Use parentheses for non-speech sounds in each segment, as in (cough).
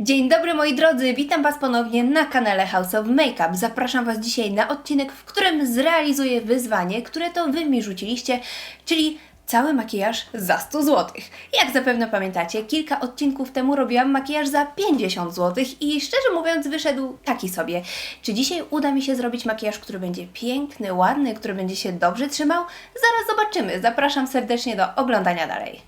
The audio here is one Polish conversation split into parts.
Dzień dobry moi drodzy, witam Was ponownie na kanale House of Makeup. Zapraszam Was dzisiaj na odcinek, w którym zrealizuję wyzwanie, które to Wy mi rzuciliście, czyli cały makijaż za 100 zł. Jak zapewne pamiętacie, kilka odcinków temu robiłam makijaż za 50 zł i szczerze mówiąc wyszedł taki sobie. Czy dzisiaj uda mi się zrobić makijaż, który będzie piękny, ładny, który będzie się dobrze trzymał? Zaraz zobaczymy. Zapraszam serdecznie do oglądania dalej.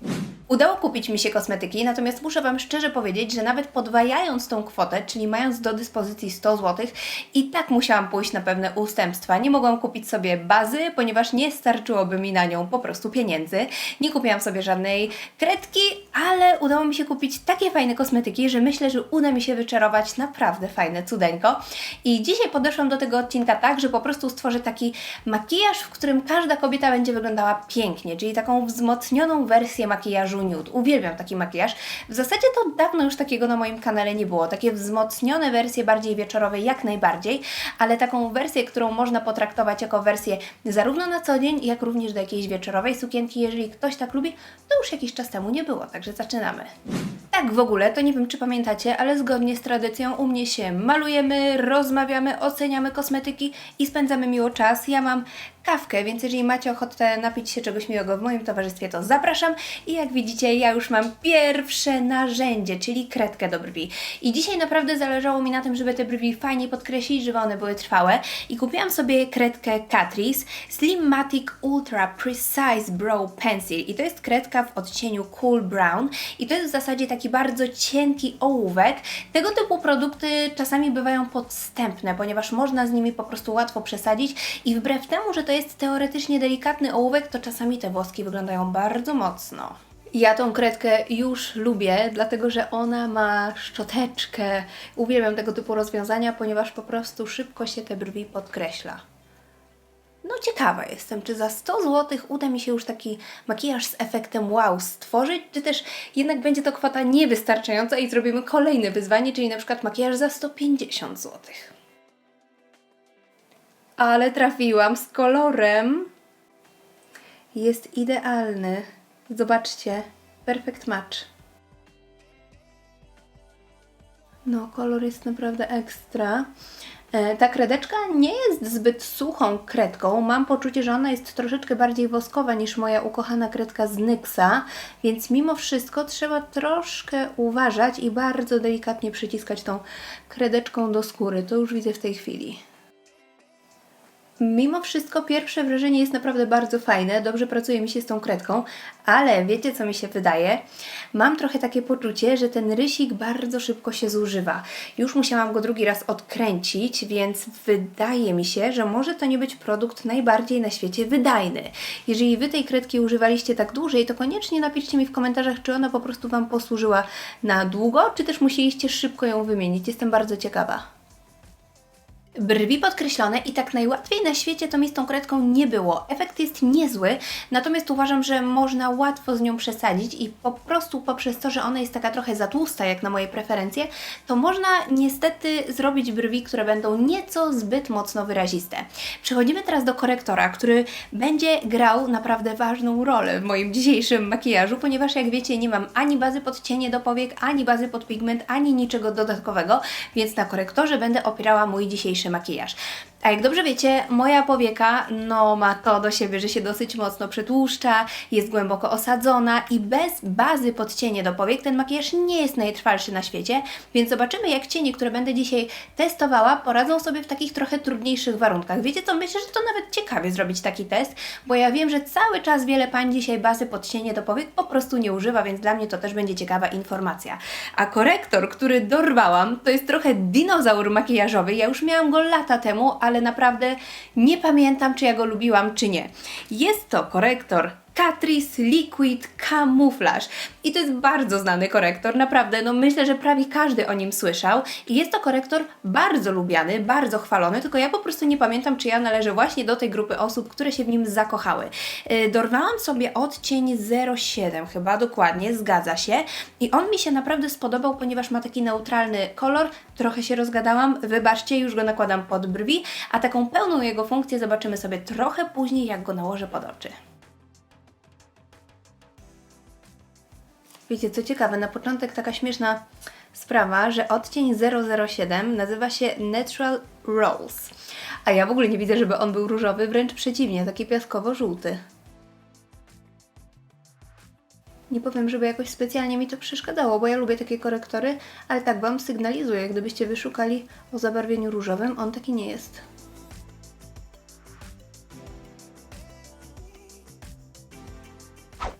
Udało kupić mi się kosmetyki, natomiast muszę Wam szczerze powiedzieć, że nawet podwajając tą kwotę, czyli mając do dyspozycji 100 zł, i tak musiałam pójść na pewne ustępstwa. Nie mogłam kupić sobie bazy, ponieważ nie starczyłoby mi na nią po prostu pieniędzy. Nie kupiłam sobie żadnej kredki, ale udało mi się kupić takie fajne kosmetyki, że myślę, że uda mi się wyczarować naprawdę fajne cudeńko. I dzisiaj podeszłam do tego odcinka tak, że po prostu stworzę taki makijaż, w którym każda kobieta będzie wyglądała pięknie, czyli taką wzmocnioną wersję makijażu nude. Uwielbiam taki makijaż. W zasadzie to dawno już takiego na moim kanale nie było. Takie wzmocnione wersje bardziej wieczorowe jak najbardziej, ale taką wersję, którą można potraktować jako wersję zarówno na co dzień, jak również do jakiejś wieczorowej sukienki. Jeżeli ktoś tak lubi, to już jakiś czas temu nie było, także zaczynamy. Tak w ogóle, to nie wiem czy pamiętacie, ale zgodnie z tradycją u mnie się malujemy, rozmawiamy, oceniamy kosmetyki i spędzamy miło czas. Ja mam kawkę, więc jeżeli macie ochotę napić się czegoś miłego w moim towarzystwie, to zapraszam. I jak widzicie, ja już mam pierwsze narzędzie, czyli kredkę do brwi. I dzisiaj naprawdę zależało mi na tym, żeby te brwi fajnie podkreślić, żeby one były trwałe. I kupiłam sobie kredkę Catrice Slimmatic Ultra Precise Brow Pencil. I to jest kredka w odcieniu Cool Brown. I to jest w zasadzie taki bardzo cienki ołówek. Tego typu produkty czasami bywają podstępne, ponieważ można z nimi po prostu łatwo przesadzić. I wbrew temu, że to jest teoretycznie delikatny ołówek, to czasami te włoski wyglądają bardzo mocno. Ja tą kredkę już lubię, dlatego że ona ma szczoteczkę. Uwielbiam tego typu rozwiązania, ponieważ po prostu szybko się te brwi podkreśla. No ciekawa jestem, czy za 100 zł uda mi się już taki makijaż z efektem wow stworzyć, czy też jednak będzie to kwota niewystarczająca i zrobimy kolejne wyzwanie, czyli na przykład makijaż za 150 zł. Ale trafiłam z kolorem. Jest idealny. Zobaczcie, perfect match. No, kolor jest naprawdę ekstra. E, Ta kredeczka nie jest zbyt suchą kredką. Mam poczucie, że ona jest troszeczkę bardziej woskowa niż moja ukochana kredka z Nyxa, więc mimo wszystko trzeba troszkę uważać i bardzo delikatnie przyciskać tą kredeczką do skóry. To już widzę w tej chwili. Mimo wszystko pierwsze wrażenie jest naprawdę bardzo fajne, dobrze pracuje mi się z tą kredką, ale wiecie co mi się wydaje? Mam trochę takie poczucie, że ten rysik bardzo szybko się zużywa. Już musiałam go drugi raz odkręcić, więc wydaje mi się, że może to nie być produkt najbardziej na świecie wydajny. Jeżeli Wy tej kredki używaliście tak dłużej, to koniecznie napiszcie mi w komentarzach, czy ona po prostu Wam posłużyła na długo, czy też musieliście szybko ją wymienić. Jestem bardzo ciekawa. Brwi podkreślone i tak najłatwiej na świecie to mi z tą kredką nie było. Efekt jest niezły, natomiast uważam, że można łatwo z nią przesadzić i po prostu poprzez to, że ona jest taka trochę za tłusta jak na moje preferencje, to można niestety zrobić brwi, które będą nieco zbyt mocno wyraziste. Przechodzimy teraz do korektora, który będzie grał naprawdę ważną rolę w moim dzisiejszym makijażu, ponieważ jak wiecie nie mam ani bazy pod cienie do powiek, ani bazy pod pigment, ani niczego dodatkowego, więc na korektorze będę opierała mój dzisiejszy makijaż. A jak dobrze wiecie, moja powieka no, ma to do siebie, że się dosyć mocno przetłuszcza, jest głęboko osadzona i bez bazy pod cienie do powiek ten makijaż nie jest najtrwalszy na świecie, więc zobaczymy jak cienie, które będę dzisiaj testowała, poradzą sobie w takich trochę trudniejszych warunkach. Wiecie co, myślę, że to nawet ciekawie zrobić taki test, bo ja wiem, że cały czas wiele pań dzisiaj bazy pod cienie do powiek po prostu nie używa, więc dla mnie to też będzie ciekawa informacja. A korektor, który dorwałam, to jest trochę dinozaur makijażowy, ja już miałam go lata temu, ale naprawdę nie pamiętam, czy ja go lubiłam, czy nie. Jest to korektor Catrice Liquid Camouflage. I to jest bardzo znany korektor, naprawdę, no myślę, że prawie każdy o nim słyszał. I jest to korektor bardzo lubiany, bardzo chwalony, tylko ja po prostu nie pamiętam, czy ja należę właśnie do tej grupy osób, które się w nim zakochały. Yy, dorwałam sobie odcień 07, chyba dokładnie, zgadza się. I on mi się naprawdę spodobał, ponieważ ma taki neutralny kolor. Trochę się rozgadałam, wybaczcie, już go nakładam pod brwi, a taką pełną jego funkcję zobaczymy sobie trochę później, jak go nałożę pod oczy. Wiecie, co ciekawe, na początek taka śmieszna sprawa, że odcień 007 nazywa się Natural Rose. A ja w ogóle nie widzę, żeby on był różowy, wręcz przeciwnie, taki piaskowo-żółty. Nie powiem, żeby jakoś specjalnie mi to przeszkadzało, bo ja lubię takie korektory, ale tak Wam sygnalizuję, gdybyście wyszukali o zabarwieniu różowym, on taki nie jest.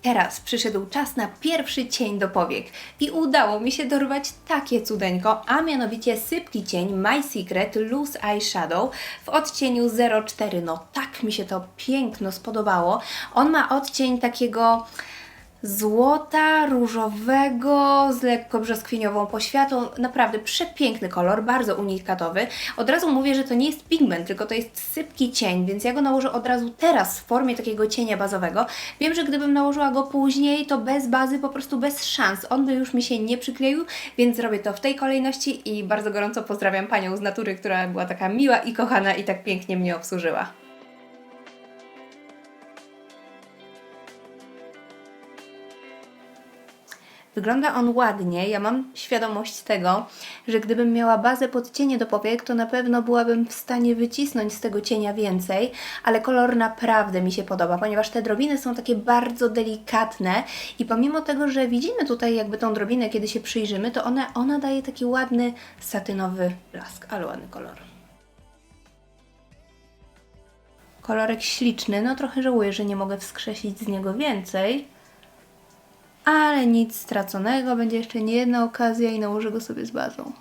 Teraz przyszedł czas na pierwszy cień do powiek i udało mi się dorwać takie cudeńko, a mianowicie sypki cień My Secret Loose Eyeshadow w odcieniu 04. No tak mi się to piękno spodobało. On ma odcień takiego złota, różowego, z lekko brzoskwiniową poświatą. Naprawdę przepiękny kolor, bardzo unikatowy. Od razu mówię, że to nie jest pigment, tylko to jest sypki cień, więc ja go nałożę od razu teraz w formie takiego cienia bazowego. Wiem, że gdybym nałożyła go później, to bez bazy, po prostu bez szans. On by już mi się nie przykleił, więc zrobię to w tej kolejności i bardzo gorąco pozdrawiam Panią z natury, która była taka miła i kochana i tak pięknie mnie obsłużyła. Wygląda on ładnie. Ja mam świadomość tego, że gdybym miała bazę pod cienie do powiek, to na pewno byłabym w stanie wycisnąć z tego cienia więcej, ale kolor naprawdę mi się podoba, ponieważ te drobiny są takie bardzo delikatne i pomimo tego, że widzimy tutaj jakby tą drobinę, kiedy się przyjrzymy, to ona, ona daje taki ładny satynowy blask, ale ładny kolor. Kolorek śliczny, no trochę żałuję, że nie mogę wskrzesić z niego więcej, ale nic straconego, będzie jeszcze nie jedna okazja i nałożę go sobie z bazą.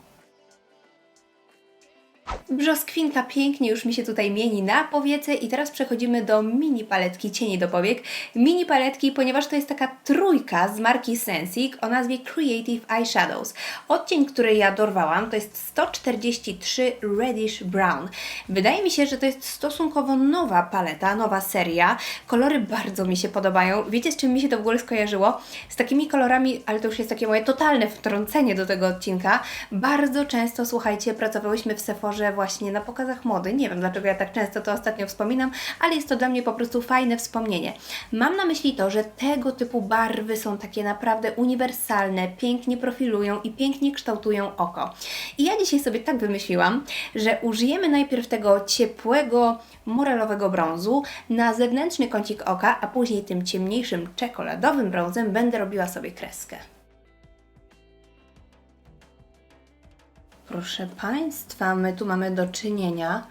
Brzoskwinka pięknie już mi się tutaj mieni na powiece i teraz przechodzimy do mini paletki cieni do powiek. Mini paletki, ponieważ to jest taka trójka z marki Sensic o nazwie Creative Eyeshadows. Odcień, który ja dorwałam to jest 143 Reddish Brown. Wydaje mi się, że to jest stosunkowo nowa paleta, nowa seria. Kolory bardzo mi się podobają. Wiecie z czym mi się to w ogóle skojarzyło? Z takimi kolorami, ale to już jest takie moje totalne wtrącenie do tego odcinka. Bardzo często, słuchajcie, pracowałyśmy w Sephorze właśnie na pokazach mody. Nie wiem dlaczego ja tak często to ostatnio wspominam, ale jest to dla mnie po prostu fajne wspomnienie. Mam na myśli to, że tego typu barwy są takie naprawdę uniwersalne, pięknie profilują i pięknie kształtują oko. I ja dzisiaj sobie tak wymyśliłam, że użyjemy najpierw tego ciepłego, morelowego brązu na zewnętrzny kącik oka, a później tym ciemniejszym czekoladowym brązem będę robiła sobie kreskę. Proszę Państwa, my tu mamy do czynienia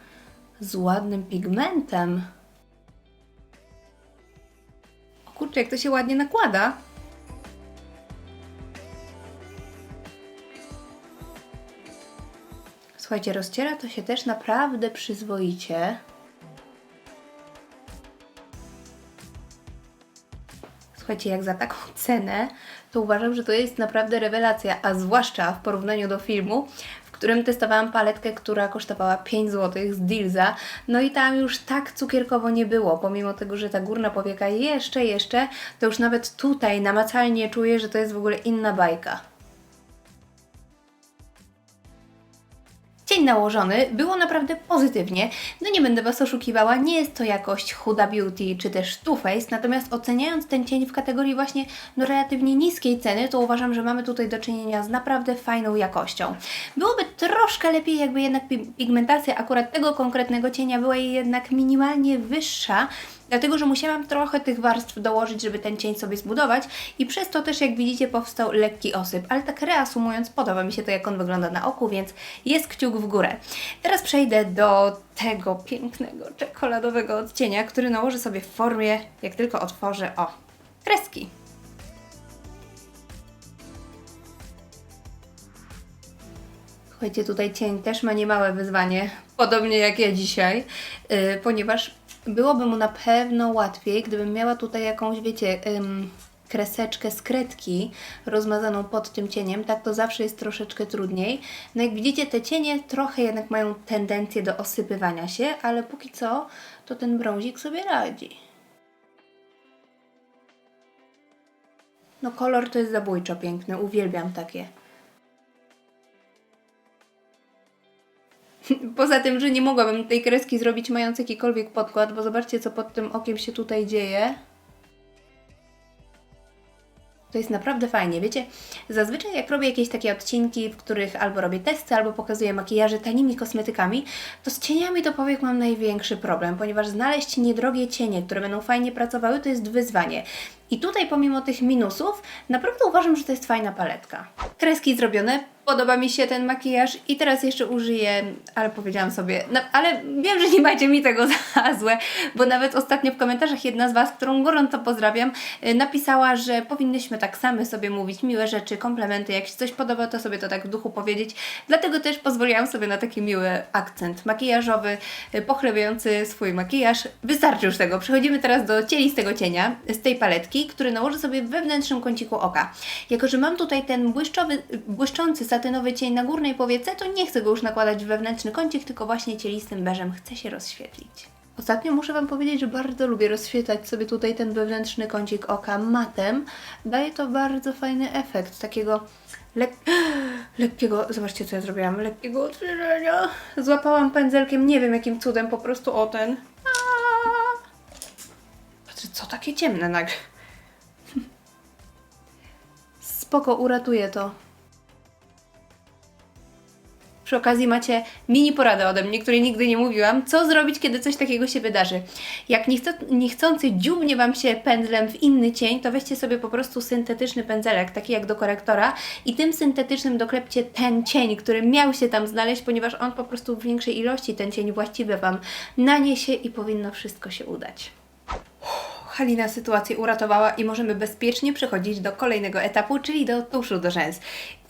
z ładnym pigmentem. O kurczę, jak to się ładnie nakłada. Słuchajcie, rozciera to się też naprawdę przyzwoicie. Słuchajcie, jak za taką cenę, to uważam, że to jest naprawdę rewelacja, a zwłaszcza w porównaniu do filmu, którym testowałam paletkę, która kosztowała 5 zł z Dealsa. No i tam już tak cukierkowo nie było, pomimo tego, że ta górna powieka jeszcze, jeszcze, to już nawet tutaj namacalnie czuję, że to jest w ogóle inna bajka. Cień nałożony, było naprawdę pozytywnie. No nie będę Was oszukiwała, nie jest to jakość Huda Beauty czy też Too Faced, natomiast oceniając ten cień w kategorii właśnie no, relatywnie niskiej ceny, to uważam, że mamy tutaj do czynienia z naprawdę fajną jakością. Byłoby troszkę lepiej, jakby jednak pigmentacja akurat tego konkretnego cienia była jednak minimalnie wyższa, dlatego że musiałam trochę tych warstw dołożyć, żeby ten cień sobie zbudować i przez to też jak widzicie powstał lekki osyp, ale tak reasumując podoba mi się to jak on wygląda na oku, więc jest kciuk w górę. Teraz przejdę do tego pięknego czekoladowego odcienia, który nałożę sobie w formie, jak tylko otworzę, o, kreski. Słuchajcie, tutaj cień też ma niemałe wyzwanie, podobnie jak ja dzisiaj, yy, ponieważ byłoby mu na pewno łatwiej, gdybym miała tutaj jakąś, wiecie, ym, kreseczkę z kredki rozmazaną pod tym cieniem, tak to zawsze jest troszeczkę trudniej. No jak widzicie, te cienie trochę jednak mają tendencję do osypywania się, ale póki co to ten brązik sobie radzi. No kolor to jest zabójczo piękny, uwielbiam takie. Poza tym, że nie mogłabym tej kreski zrobić mając jakikolwiek podkład, bo zobaczcie co pod tym okiem się tutaj dzieje. To jest naprawdę fajnie. Wiecie, zazwyczaj jak robię jakieś takie odcinki, w których albo robię testy, albo pokazuję makijaże tanimi kosmetykami, to z cieniami do powiek mam największy problem, ponieważ znaleźć niedrogie cienie, które będą fajnie pracowały, to jest wyzwanie. I tutaj pomimo tych minusów, naprawdę uważam, że to jest fajna paletka. Kreski zrobione, podoba mi się ten makijaż i teraz jeszcze użyję, ale powiedziałam sobie, no, ale wiem, że nie macie mi tego (laughs) za złe, bo nawet ostatnio w komentarzach jedna z Was, którą gorąco pozdrawiam, y, napisała, że powinnyśmy tak same sobie mówić miłe rzeczy, komplementy, jak się coś podoba, to sobie to tak w duchu powiedzieć. Dlatego też pozwoliłam sobie na taki miły akcent makijażowy, y, pochlebiający swój makijaż. Wystarczy już tego. Przechodzimy teraz do cielistego cienia z tej paletki, który nałożę sobie w wewnętrznym kąciku oka. Jako, że mam tutaj ten błyszczowy, błyszczący cień na górnej powiece, to nie chcę go już nakładać w wewnętrzny kącik, tylko właśnie cielistym beżem chcę się rozświetlić. Ostatnio muszę Wam powiedzieć, że bardzo lubię rozświetlać sobie tutaj ten wewnętrzny kącik oka matem. Daje to bardzo fajny efekt takiego lek (gasps) lekkiego, zobaczcie co ja zrobiłam, lekkiego odświeżenia. Złapałam pędzelkiem, nie wiem jakim cudem, po prostu o ten. Patrzcie, co takie ciemne nagle. (laughs) Spoko, uratuje to. Przy okazji macie mini poradę ode mnie, której nigdy nie mówiłam, co zrobić, kiedy coś takiego się wydarzy. Jak niechce, niechcący dziubnie Wam się pędzlem w inny cień, to weźcie sobie po prostu syntetyczny pędzelek, taki jak do korektora i tym syntetycznym doklepcie ten cień, który miał się tam znaleźć, ponieważ on po prostu w większej ilości ten cień właściwy Wam naniesie i powinno wszystko się udać. Halina sytuację uratowała i możemy bezpiecznie przechodzić do kolejnego etapu, czyli do tuszu do rzęs.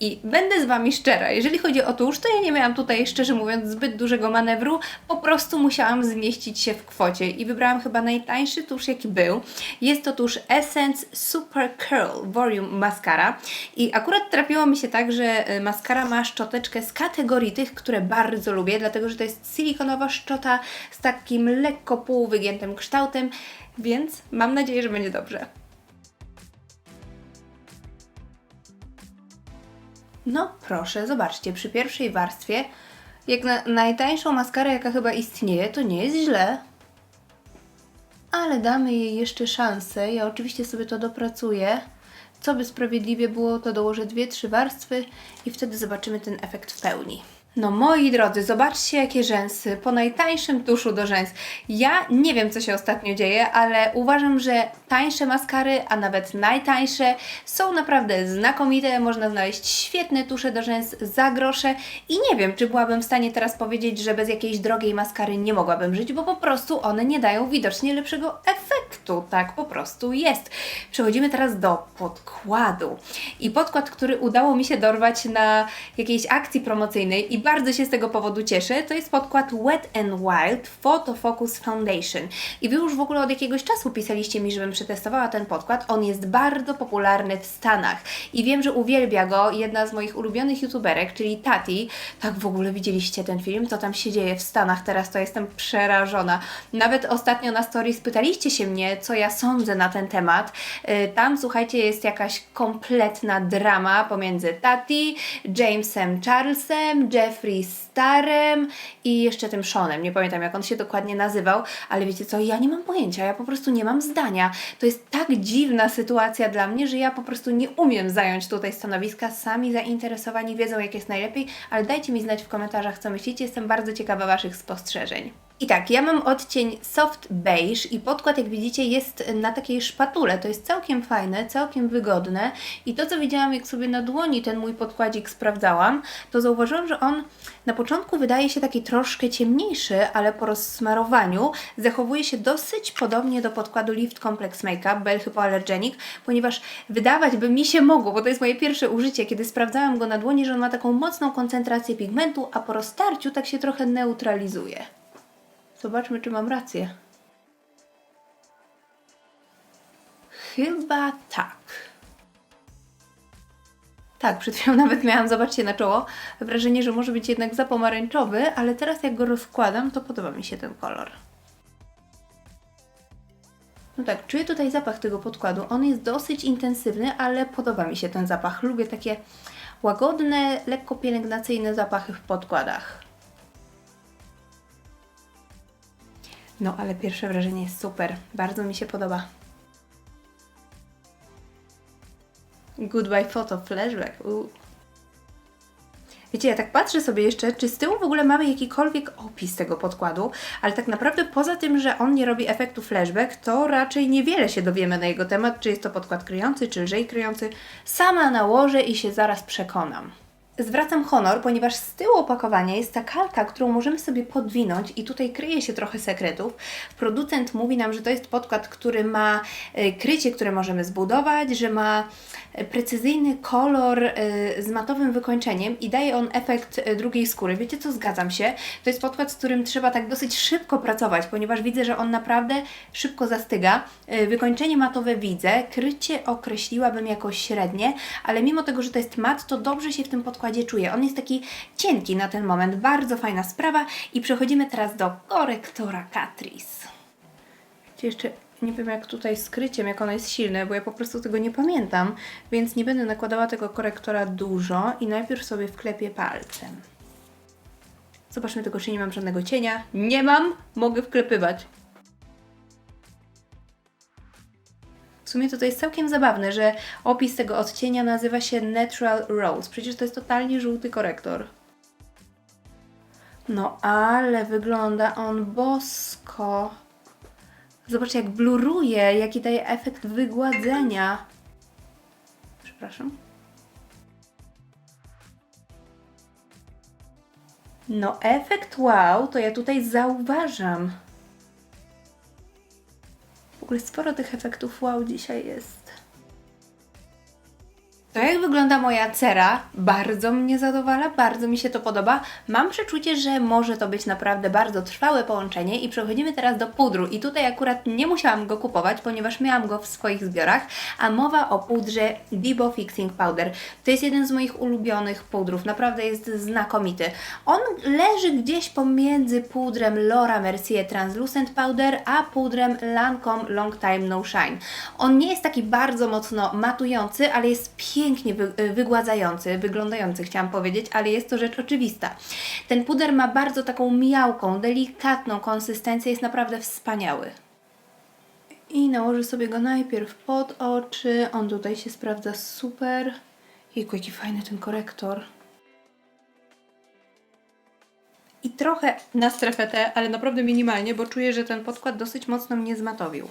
I będę z Wami szczera, jeżeli chodzi o tusz, to ja nie miałam tutaj, szczerze mówiąc, zbyt dużego manewru, po prostu musiałam zmieścić się w kwocie i wybrałam chyba najtańszy tusz, jaki był. Jest to tusz Essence Super Curl Volume Mascara i akurat trafiło mi się tak, że y, maskara ma szczoteczkę z kategorii tych, które bardzo lubię, dlatego że to jest silikonowa szczota z takim lekko półwygiętym kształtem, więc mam nadzieję, że będzie dobrze. No proszę, zobaczcie, przy pierwszej warstwie, jak na najtańszą maskarę, jaka chyba istnieje, to nie jest źle. Ale damy jej jeszcze szansę. Ja oczywiście sobie to dopracuję. Co by sprawiedliwie było, to dołożę dwie, trzy warstwy i wtedy zobaczymy ten efekt w pełni. No moi drodzy, zobaczcie jakie rzęsy, po najtańszym tuszu do rzęs. Ja nie wiem co się ostatnio dzieje, ale uważam, że tańsze maskary, a nawet najtańsze są naprawdę znakomite. Można znaleźć świetne tusze do rzęs za grosze i nie wiem, czy byłabym w stanie teraz powiedzieć, że bez jakiejś drogiej maskary nie mogłabym żyć, bo po prostu one nie dają widocznie lepszego efektu. Tak po prostu jest. Przechodzimy teraz do podkładu. I podkład, który udało mi się dorwać na jakiejś akcji promocyjnej i bardzo się z tego powodu cieszę, to jest podkład Wet n Wild Photo Focus Foundation. I Wy już w ogóle od jakiegoś czasu pisaliście mi, żebym przetestowała ten podkład. On jest bardzo popularny w Stanach i wiem, że uwielbia go jedna z moich ulubionych youtuberek, czyli Tati. Tak w ogóle widzieliście ten film? Co tam się dzieje w Stanach teraz? To jestem przerażona. Nawet ostatnio na stories pytaliście się mnie, co ja sądzę na ten temat. Y, Tam, słuchajcie, jest jakaś kompletna drama pomiędzy Tati, Jamesem Charlesem, Jeffrey Starem i jeszcze tym Seanem. Nie pamiętam, jak on się dokładnie nazywał, ale wiecie co, ja nie mam pojęcia, ja po prostu nie mam zdania. To jest tak dziwna sytuacja dla mnie, że ja po prostu nie umiem zająć tutaj stanowiska. Sami zainteresowani wiedzą, jak jest najlepiej, ale dajcie mi znać w komentarzach, co myślicie. Jestem bardzo ciekawa Waszych spostrzeżeń. I tak, ja mam odcień soft beige i podkład, jak widzicie, jest na takiej szpatule. To jest całkiem fajne, całkiem wygodne. I to, co widziałam, jak sobie na dłoni ten mój podkładzik sprawdzałam, to zauważyłam, że on na początku wydaje się taki troszkę ciemniejszy, ale po rozsmarowaniu zachowuje się dosyć podobnie do podkładu Lift Complex Makeup Bell Hypoallergenic, ponieważ wydawać by mi się mogło, bo to jest moje pierwsze użycie, kiedy sprawdzałam go na dłoni, że on ma taką mocną koncentrację pigmentu, a po roztarciu tak się trochę neutralizuje. Zobaczmy, czy mam rację. Chyba tak. Tak, przed chwilą nawet miałam, zobaczcie na czoło, wrażenie, że może być jednak za pomarańczowy, ale teraz jak go rozkładam, to podoba mi się ten kolor. No tak, czuję tutaj zapach tego podkładu. On jest dosyć intensywny, ale podoba mi się ten zapach. Lubię takie łagodne, lekko pielęgnacyjne zapachy w podkładach. No, ale pierwsze wrażenie jest super. Bardzo mi się podoba. Goodbye photo flashback. U. Wiecie, ja tak patrzę sobie jeszcze, czy z tyłu w ogóle mamy jakikolwiek opis tego podkładu, ale tak naprawdę poza tym, że on nie robi efektu flashback, to raczej niewiele się dowiemy na jego temat, czy jest to podkład kryjący, czy lżej kryjący. Sama nałożę i się zaraz przekonam. Zwracam honor, ponieważ z tyłu opakowania jest ta kalka, którą możemy sobie podwinąć i tutaj kryje się trochę sekretów. Producent mówi nam, że to jest podkład, który ma e, krycie, które możemy zbudować, że ma e, precyzyjny kolor e, z matowym wykończeniem i daje on efekt drugiej skóry. Wiecie co, zgadzam się. To jest podkład, z którym trzeba tak dosyć szybko pracować, ponieważ widzę, że on naprawdę szybko zastyga. Wykończenie matowe widzę, krycie określiłabym jako średnie, ale mimo tego, że to jest mat, to dobrze się w tym podkładzie czuję. On jest taki cienki na ten moment, bardzo fajna sprawa i przechodzimy teraz do korektora Catrice. Jeszcze nie wiem jak tutaj z kryciem, jak ono jest silne, bo ja po prostu tego nie pamiętam, więc nie będę nakładała tego korektora dużo i najpierw sobie wklepię palcem. Zobaczmy tylko, czy nie mam żadnego cienia. Nie mam, mogę wklepywać. W sumie to, to jest całkiem zabawne, że opis tego odcienia nazywa się Natural Rose. Przecież to jest totalnie żółty korektor. No ale wygląda on bosko. Zobaczcie jak bluruje, jaki daje efekt wygładzenia. Przepraszam. No efekt wow, to ja tutaj zauważam. Ogóle sporo tych efektów wow dzisiaj jest. To jak wygląda moja cera? Bardzo mnie zadowala, bardzo mi się to podoba. Mam przeczucie, że może to być naprawdę bardzo trwałe połączenie i przechodzimy teraz do pudru. I tutaj akurat nie musiałam go kupować, ponieważ miałam go w swoich zbiorach, a mowa o pudrze Bibo Fixing Powder. To jest jeden z moich ulubionych pudrów, naprawdę jest znakomity. On leży gdzieś pomiędzy pudrem Laura Mercier Translucent Powder, a pudrem Lancome Long Time No Shine. On nie jest taki bardzo mocno matujący, ale jest pięknie wy, wygładzający, wyglądający chciałam powiedzieć, ale jest to rzecz oczywista. Ten puder ma bardzo taką miałką, delikatną konsystencję, jest naprawdę wspaniały. I nałożę sobie go najpierw pod oczy. On tutaj się sprawdza super. Jejku, jaki fajny ten korektor. I trochę na strefę T, ale naprawdę minimalnie, bo czuję, że ten podkład dosyć mocno mnie zmatowił.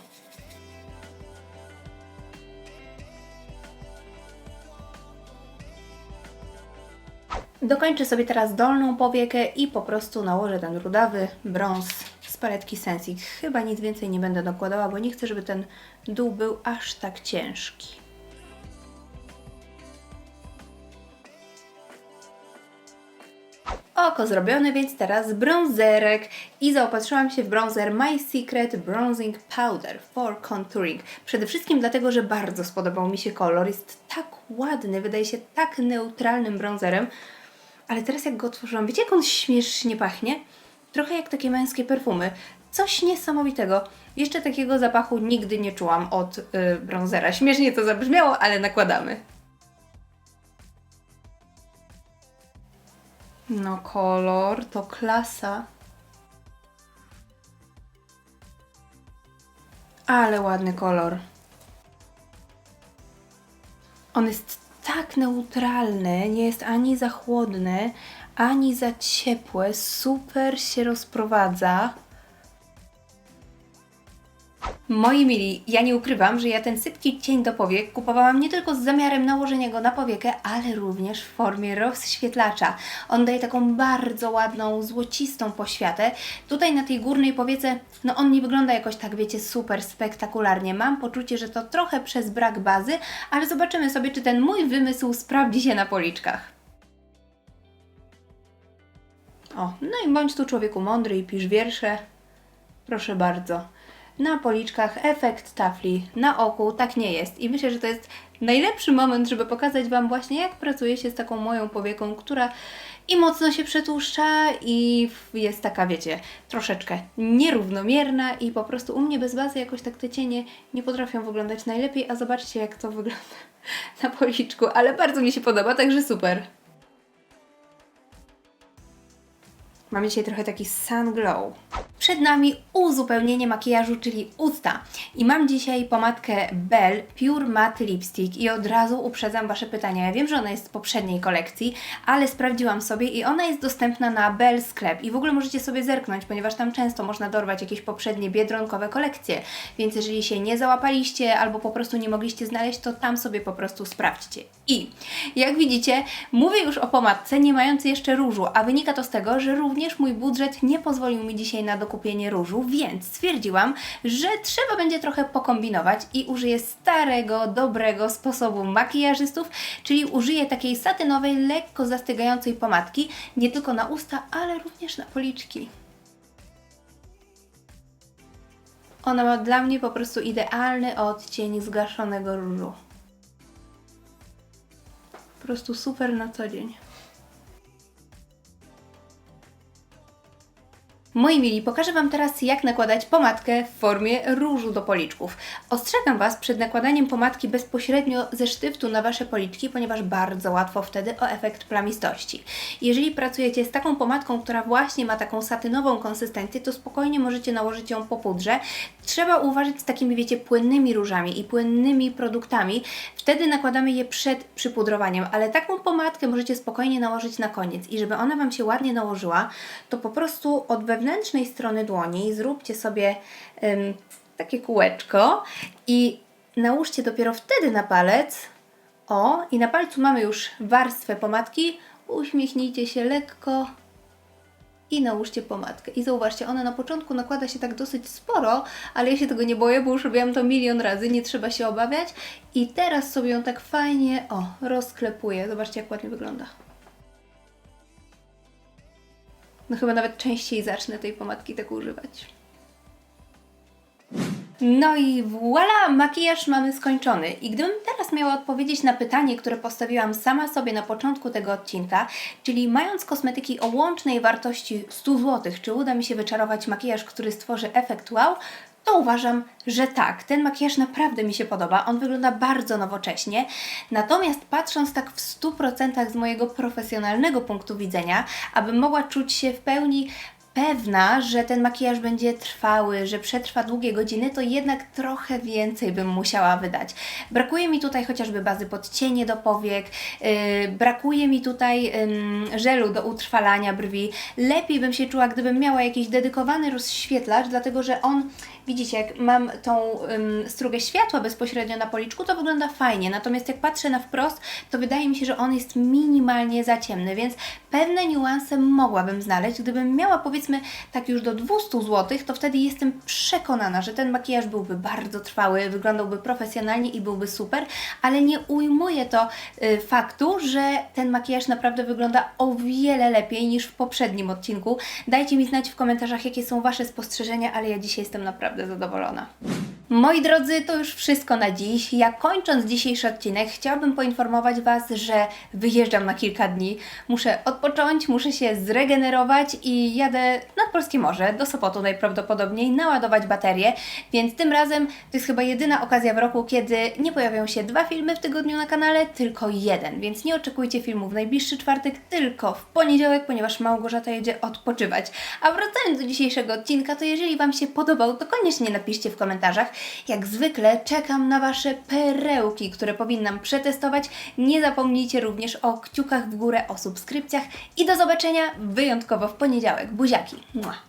Dokończę sobie teraz dolną powiekę i po prostu nałożę ten rudawy brąz z paletki Sensi. Chyba nic więcej nie będę dokładała, bo nie chcę, żeby ten dół był aż tak ciężki. Oko zrobione, więc teraz brązerek i zaopatrzyłam się w brązer My Secret Bronzing Powder for Contouring. Przede wszystkim dlatego, że bardzo spodobał mi się kolor, jest tak ładny, wydaje się tak neutralnym brązerem, ale teraz jak go otworzyłam, wiecie jak on śmiesznie pachnie? Trochę jak takie męskie perfumy. Coś niesamowitego. Jeszcze takiego zapachu nigdy nie czułam od y, brązera. Śmiesznie to zabrzmiało, ale nakładamy. No kolor to klasa. Ale ładny kolor. On jest tak neutralny, nie jest ani za chłodny, ani za ciepły. Super się rozprowadza. Moi mili, ja nie ukrywam, że ja ten sypki cień do powiek kupowałam nie tylko z zamiarem nałożenia go na powiekę, ale również w formie rozświetlacza. On daje taką bardzo ładną, złocistą poświatę. Tutaj na tej górnej powiece, no on nie wygląda jakoś tak, wiecie, super spektakularnie. Mam poczucie, że to trochę przez brak bazy, ale zobaczymy sobie, czy ten mój wymysł sprawdzi się na policzkach. O, no i bądź tu człowieku mądry i pisz wiersze. Proszę bardzo. Na policzkach efekt tafli, na oku tak nie jest. I myślę, że to jest najlepszy moment, żeby pokazać Wam właśnie, jak pracuje się z taką moją powieką, która i mocno się przetłuszcza i jest taka, wiecie, troszeczkę nierównomierna i po prostu u mnie bez bazy jakoś tak te cienie nie potrafią wyglądać najlepiej, a zobaczcie jak to wygląda (laughs) na policzku, ale bardzo mi się podoba, także super. Mam dzisiaj trochę taki sun glow. przed nami uzupełnienie makijażu, czyli usta. I mam dzisiaj pomadkę Bell Pure Matte Lipstick i od razu uprzedzam Wasze pytania. Ja wiem, że ona jest z poprzedniej kolekcji, ale sprawdziłam sobie i ona jest dostępna na Bell Sklep i w ogóle możecie sobie zerknąć, ponieważ tam często można dorwać jakieś poprzednie biedronkowe kolekcje, więc jeżeli się nie załapaliście albo po prostu nie mogliście znaleźć, to tam sobie po prostu sprawdźcie. I jak widzicie, mówię już o pomadce nie mającej jeszcze różu, a wynika to z tego, że również mój budżet nie pozwolił mi dzisiaj na dokupienie różu, więc stwierdziłam, że trzeba będzie trochę pokombinować i użyję starego, dobrego sposobu makijażystów, czyli użyję takiej satynowej, lekko zastygającej pomadki, nie tylko na usta, ale również na policzki. Ona ma dla mnie po prostu idealny odcień zgaszonego różu. Po prostu super na co dzień. Moi mili, pokażę Wam teraz jak nakładać pomadkę w formie różu do policzków. Ostrzegam Was przed nakładaniem pomadki bezpośrednio ze sztyftu na Wasze policzki, ponieważ bardzo łatwo wtedy o efekt plamistości. Jeżeli pracujecie z taką pomadką, która właśnie ma taką satynową konsystencję, to spokojnie możecie nałożyć ją po pudrze. Trzeba uważać z takimi, wiecie, płynnymi różami i płynnymi produktami. Wtedy nakładamy je przed przypudrowaniem, ale taką pomadkę możecie spokojnie nałożyć na koniec. I żeby ona Wam się ładnie nałożyła, to po prostu od wewnętrznej strony dłoni zróbcie sobie takie kółeczko i nałóżcie dopiero wtedy na palec. O, i na palcu mamy już warstwę pomadki. Uśmiechnijcie się lekko i nałóżcie pomadkę. I zauważcie, ona na początku nakłada się tak dosyć sporo, ale ja się tego nie boję, bo już robiłam to milion razy, nie trzeba się obawiać. I teraz sobie ją tak fajnie, o, rozklepuję. Zobaczcie, jak ładnie wygląda. No chyba nawet częściej zacznę tej pomadki tak używać. No i voilà, makijaż mamy skończony. I gdybym teraz miała odpowiedzieć na pytanie, które postawiłam sama sobie na początku tego odcinka, czyli mając kosmetyki o łącznej wartości 100 zł, czy uda mi się wyczarować makijaż, który stworzy efekt wow, to uważam, że tak. Ten makijaż naprawdę mi się podoba. On wygląda bardzo nowocześnie. Natomiast patrząc tak w 100% z mojego profesjonalnego punktu widzenia, abym mogła czuć się w pełni pewna, że ten makijaż będzie trwały, że przetrwa długie godziny, to jednak trochę więcej bym musiała wydać. Brakuje mi tutaj chociażby bazy pod cienie do powiek, yy, brakuje mi tutaj yy, żelu do utrwalania brwi. Lepiej bym się czuła, gdybym miała jakiś dedykowany rozświetlacz, dlatego że on, widzicie, jak mam tą yy, strugę światła bezpośrednio na policzku, to wygląda fajnie. Natomiast jak patrzę na wprost, to wydaje mi się, że on jest minimalnie za ciemny, więc pewne niuanse mogłabym znaleźć, gdybym miała powiedzmy tak już do 200 zł, to wtedy jestem przekonana, że ten makijaż byłby bardzo trwały, wyglądałby profesjonalnie i byłby super, ale nie ujmuje to y, faktu, że ten makijaż naprawdę wygląda o wiele lepiej niż w poprzednim odcinku. Dajcie mi znać w komentarzach, jakie są Wasze spostrzeżenia, ale ja dzisiaj jestem naprawdę zadowolona. Moi drodzy, to już wszystko na dziś. Ja kończąc dzisiejszy odcinek, chciałabym poinformować Was, że wyjeżdżam na kilka dni. Muszę odpocząć, muszę się zregenerować i jadę nad Polskie Morze, do Sopotu najprawdopodobniej, naładować baterię, więc tym razem to jest chyba jedyna okazja w roku, kiedy nie pojawią się dwa filmy w tygodniu na kanale, tylko jeden, więc nie oczekujcie filmu w najbliższy czwartek, tylko w poniedziałek, ponieważ Małgorzata jedzie odpoczywać. A wracając do dzisiejszego odcinka, to jeżeli Wam się podobał, to koniecznie napiszcie w komentarzach. Jak zwykle czekam na Wasze perełki, które powinnam przetestować. Nie zapomnijcie również o kciukach w górę, o subskrypcjach i do zobaczenia wyjątkowo w poniedziałek. Buziaki! Mua.